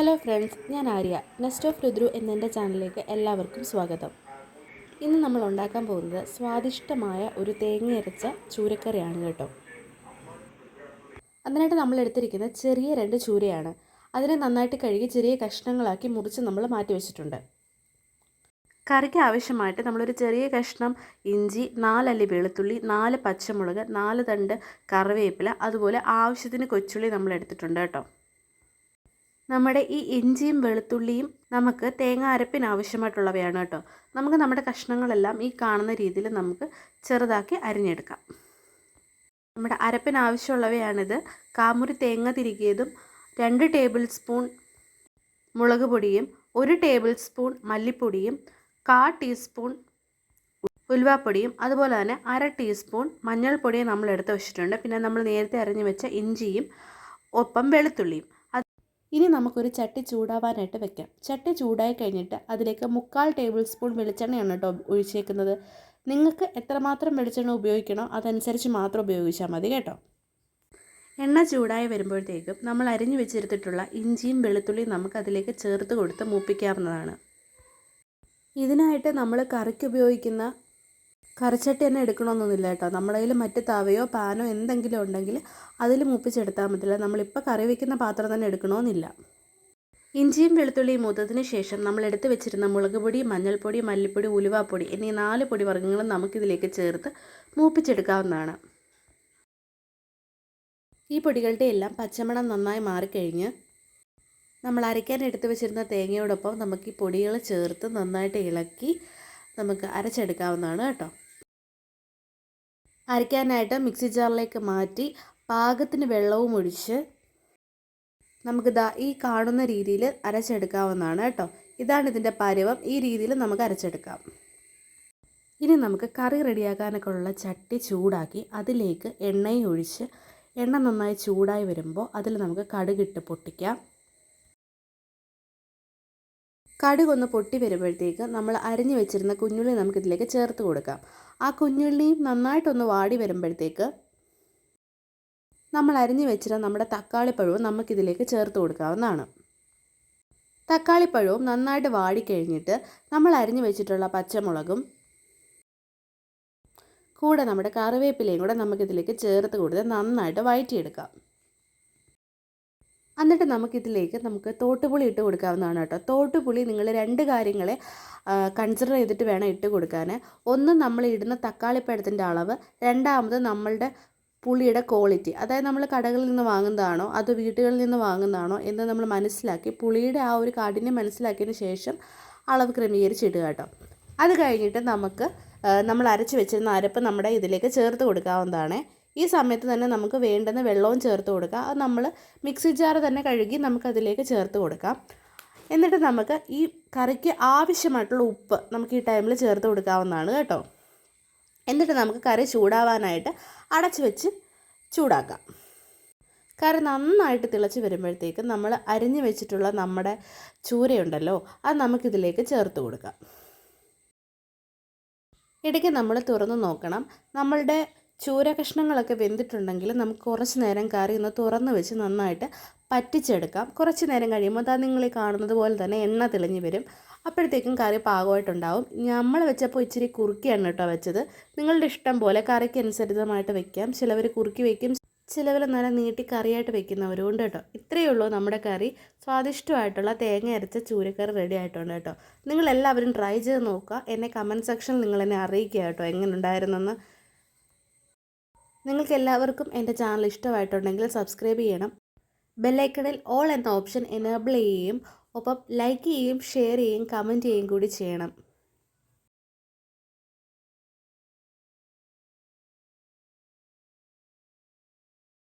Hello friends ഞാൻ Arya. Nest of Rudru എന്നെന്റെ ചാനലിലേക്ക് എല്ലാവർക്കും സ്വാഗതം. ഇന്ന് നമ്മൾ ഉണ്ടാക്കാൻ പോകുന്നത് സ്വാദിഷ്ടമായ ഒരു തേങ്ങയരച്ച ചൂരക്കറിയാണ് കേട്ടോ. അതിനായിട്ട് നമ്മൾ എടുത്തിരിക്കുന്ന ചെറിയ രണ്ട് ചൂരയാണ്. അതിനെ നന്നായിട്ട് കഴുകി ചെറിയ കഷ്ണങ്ങളാക്കി മുറിച്ച് നമ്മൾ മാറ്റി വെച്ചിട്ടുണ്ട്. കറിക്ക് ആവശ്യമായിട്ട് നമ്മളൊരു ചെറിയ കഷ്ണം ഇഞ്ചി നാലല്ലി വെളുത്തുള്ളി നാല് പച്ചമുളക് നാല് തണ്ട് കറിവേപ്പില അതുപോലെ ആവശ്യത്തിന് കൊച്ചുള്ളി നമ്മൾ എടുത്തിട്ടുണ്ട് കേട്ടോ. നമ്മുടെ ഈ ഇഞ്ചിയും വെളുത്തുള്ളിയും നമുക്ക് തേങ്ങ അരപ്പിന് ആവശ്യമായിട്ടുള്ളവയാണ് കേട്ടോ. നമുക്ക് നമ്മുടെ കഷ്ണങ്ങളെല്ലാം ഈ കാണുന്ന രീതിയിൽ നമുക്ക് ചെറുതാക്കി അരിഞ്ഞെടുക്കാം. നമ്മുടെ അരപ്പിന് ആവശ്യമുള്ളവയാണിത്. കാമുരി തേങ്ങ തിരികിയതും രണ്ട് ടേബിൾ സ്പൂൺ മുളക് പൊടിയും ഒരു ടേബിൾ സ്പൂൺ മല്ലിപ്പൊടിയും കാ ടീസ്പൂൺ ഉലുവാപ്പൊടിയും അതുപോലെ തന്നെ അര ടീസ്പൂൺ മഞ്ഞൾപ്പൊടിയും നമ്മൾ എടുത്ത് വെച്ചിട്ടുണ്ട്. പിന്നെ നമ്മൾ നേരത്തെ അരിഞ്ഞു വെച്ച ഇഞ്ചിയും ഒപ്പം വെളുത്തുള്ളിയും. ഇനി നമുക്കൊരു ചട്ടി ചൂടാവാനായിട്ട് വെക്കാം. ചട്ടി ചൂടായി കഴിഞ്ഞിട്ട് അതിലേക്ക് മുക്കാൽ ടേബിൾ സ്പൂൺ വെളിച്ചെണ്ണയാണ് കേട്ടോ ഒഴിച്ചേക്കുന്നത്. നിങ്ങൾക്ക് എത്രമാത്രം വെളിച്ചെണ്ണ ഉപയോഗിക്കണോ അതനുസരിച്ച് മാത്രം ഉപയോഗിച്ചാൽ മതി കേട്ടോ. എണ്ണ ചൂടായി വരുമ്പോഴത്തേക്കും നമ്മൾ അരിഞ്ഞു വെച്ചെടുത്തിട്ടുള്ള ഇഞ്ചിയും വെളുത്തുള്ളിയും നമുക്ക് അതിലേക്ക് ചേർത്ത് കൊടുത്ത് മൂപ്പിക്കാവുന്നതാണ്. ഇതിനായിട്ട് നമ്മൾ കറിക്ക് ഉപയോഗിക്കുന്ന കറിച്ചട്ടി തന്നെ എടുക്കണമെന്നൊന്നുമില്ല കേട്ടോ. നമ്മുടെ കയ്യിൽ മറ്റ് തവയോ പാനോ എന്തെങ്കിലും ഉണ്ടെങ്കിൽ അതിൽ മൂപ്പിച്ചെടുത്താൽ മതില്ല നമ്മളിപ്പോൾ കറി വയ്ക്കുന്ന പാത്രം തന്നെ എടുക്കണമെന്നില്ല. ഇഞ്ചിയും വെളുത്തുള്ളിയും മൂത്തതിന് ശേഷം നമ്മൾ എടുത്തു വെച്ചിരുന്ന മുളക് പൊടി മഞ്ഞൾപ്പൊടി മല്ലിപ്പൊടി ഉലുവാപ്പൊടി എന്നീ നാല് പൊടി വർഗങ്ങളും നമുക്കിതിലേക്ക് ചേർത്ത് മൂപ്പിച്ചെടുക്കാവുന്നതാണ്. ഈ പൊടികളുടെ എല്ലാം പച്ചമണം നന്നായി മാറിക്കഴിഞ്ഞ് നമ്മൾ അരയ്ക്കാൻ എടുത്തു വെച്ചിരുന്ന തേങ്ങയോടൊപ്പം നമുക്ക് ഈ പൊടികൾ ചേർത്ത് നന്നായിട്ട് ഇളക്കി നമുക്ക് അരച്ചെടുക്കാവുന്നതാണ് കേട്ടോ. അരയ്ക്കാനായിട്ട് മിക്സി ജാറിലേക്ക് മാറ്റി പാകത്തിന് വെള്ളവും ഒഴിച്ച് നമുക്ക് ദാ ഈ കാണുന്ന രീതിയിൽ അരച്ചെടുക്കാവുന്നതാണ് കേട്ടോ. ഇതാണ് ഇതിന്റെ പരുവം. ഈ രീതിയിൽ നമുക്ക് അരച്ചെടുക്കാം. ഇനി നമുക്ക് കറി റെഡിയാക്കാനൊക്കെ ഉള്ള ചട്ടി ചൂടാക്കി അതിലേക്ക് എണ്ണയും ഒഴിച്ച് എണ്ണ നന്നായി ചൂടായി വരുമ്പോൾ അതിൽ നമുക്ക് കടുകിട്ട് പൊട്ടിക്കാം. കടുകൊന്ന് പൊട്ടി വരുമ്പോഴത്തേക്ക് നമ്മൾ അരിഞ്ഞു വെച്ചിരുന്ന കുഞ്ഞുള്ളി നമുക്കിതിലേക്ക് ചേർത്ത് കൊടുക്കാം. ആ കുഞ്ഞുള്ളിയും നന്നായിട്ടൊന്ന് വാടി വരുമ്പോഴത്തേക്ക് നമ്മൾ അരിഞ്ഞു വെച്ചിരുന്ന നമ്മുടെ തക്കാളിപ്പഴവും നമുക്കിതിലേക്ക് ചേർത്ത് കൊടുക്കാവുന്നതാണ്. തക്കാളിപ്പഴവും നന്നായിട്ട് വാടിക്കഴിഞ്ഞിട്ട് നമ്മൾ അരിഞ്ഞു വെച്ചിട്ടുള്ള പച്ചമുളകും കൂടെ നമ്മുടെ കറിവേപ്പിലയും കൂടെ നമുക്കിതിലേക്ക് ചേർത്ത് കൊടുത്ത് നന്നായിട്ട് വഴറ്റിയെടുക്കാം എന്നിട്ട് നമുക്കിതിലേക്ക് നമുക്ക് തോട്ടുപുളി ഇട്ട് കൊടുക്കാവുന്നതാണ് കേട്ടോ. തോട്ടുപുളി നിങ്ങൾ രണ്ട് കാര്യങ്ങളെ കൺസിഡർ ചെയ്തിട്ട് വേണം ഇട്ട് കൊടുക്കാൻ ഒന്ന് നമ്മൾ ഇടുന്ന തക്കാളിപ്പഴത്തിന്റെ അളവ് രണ്ടാമത് നമ്മളുടെ പുളിയുടെ ക്വാളിറ്റി അതായത് നമ്മൾ കടകളിൽ നിന്ന് വാങ്ങുന്നതാണോ അതോ വീട്ടുകളിൽ നിന്ന് വാങ്ങുന്നതാണോ എന്ന് നമ്മൾ മനസ്സിലാക്കി പുളിയുടെ ആ ഒരു കാഠിന്യം മനസ്സിലാക്കിയതിന് ശേഷം അളവ് ക്രമീകരിച്ചിടുക കേട്ടോ. അത് കഴിഞ്ഞിട്ട് നമുക്ക് നമ്മൾ അരച്ച് വെച്ചിരുന്ന അരപ്പ് നമ്മുടെ ഇതിലേക്ക് ചേർത്ത് കൊടുക്കാവുന്നതാണ്. ഈ സമയത്ത് തന്നെ നമുക്ക് വേണ്ടുന്ന വെള്ളവും ചേർത്ത് കൊടുക്കാം. അത് നമ്മൾ മിക്സി ജാർ തന്നെ കഴുകി നമുക്കതിലേക്ക് ചേർത്ത് കൊടുക്കാം. എന്നിട്ട് നമുക്ക് ഈ കറിക്ക് ആവശ്യമായിട്ടുള്ള ഉപ്പ് നമുക്ക് ഈ ടൈമിൽ ചേർത്ത് കൊടുക്കാവുന്നതാണ് കേട്ടോ. എന്നിട്ട് നമുക്ക് കറി ചൂടാവാനായിട്ട് അടച്ച് വെച്ച് ചൂടാക്കാം. കറി നന്നായിട്ട് തിളച്ച് വരുമ്പോഴത്തേക്ക് നമ്മൾ അരിഞ്ഞു വെച്ചിട്ടുള്ള നമ്മുടെ ചൂരയുണ്ടല്ലോ അത് നമുക്കിതിലേക്ക് ചേർത്ത് കൊടുക്കാം. ഇടയ്ക്ക് നമ്മൾ തുറന്ന് നോക്കണം. നമ്മളുടെ ചൂര കഷ്ണങ്ങളൊക്കെ വെന്തിട്ടുണ്ടെങ്കിൽ നമുക്ക് കുറച്ച് നേരം കറി ഒന്ന് തുറന്ന് വെച്ച് നന്നായിട്ട് പറ്റിച്ചെടുക്കാം. കുറച്ച് നേരം കഴിയുമ്പോൾ അതാ നിങ്ങൾ ഈ കാണുന്നത് പോലെ തന്നെ എണ്ണ തെളിഞ്ഞ് വരും. അപ്പോഴത്തേക്കും കറി പാകമായിട്ടുണ്ടാവും. നമ്മൾ വെച്ചപ്പോൾ ഇച്ചിരി കുറുക്കിയാണ് കേട്ടോ വെച്ചത്. നിങ്ങളുടെ ഇഷ്ടം പോലെ കറിക്ക് അനുസരിതമായിട്ട് വെക്കാം. ചിലവർ കുറുക്കി വയ്ക്കും ചിലവർ നല്ല നീട്ടി കറിയായിട്ട് വെക്കുന്നവരുണ്ട് കേട്ടോ. ഇത്രയേ ഉള്ളൂ നമ്മുടെ കറി. സ്വാദിഷ്ടമായിട്ടുള്ള തേങ്ങ അരച്ച ചൂരക്കറി റെഡി ആയിട്ടുണ്ട് കേട്ടോ. നിങ്ങളെല്ലാവരും ട്രൈ ചെയ്ത് നോക്കുക. എന്നെ കമന്റ് സെക്ഷനിൽ നിങ്ങൾ എന്നെ അറിയിക്കുക കേട്ടോ എങ്ങനെ ഉണ്ടായിരുന്നെന്ന് നിങ്ങൾക്ക് എല്ലാവർക്കും എന്റെ ചാനൽ ഇഷ്ടമായിട്ടുണ്ടെങ്കിൽ സബ്സ്ക്രൈബ് ചെയ്യണം. ബെല്ലൈക്കണിൽ ഓൾ എന്ന ഓപ്ഷൻ എനേബിൾ ചെയ്യുകയും ഒപ്പം ലൈക്ക് ചെയ്യുകയും ഷെയർ ചെയ്യുകയും കമന്റ് ചെയ്യുകയും കൂടി ചെയ്യണം.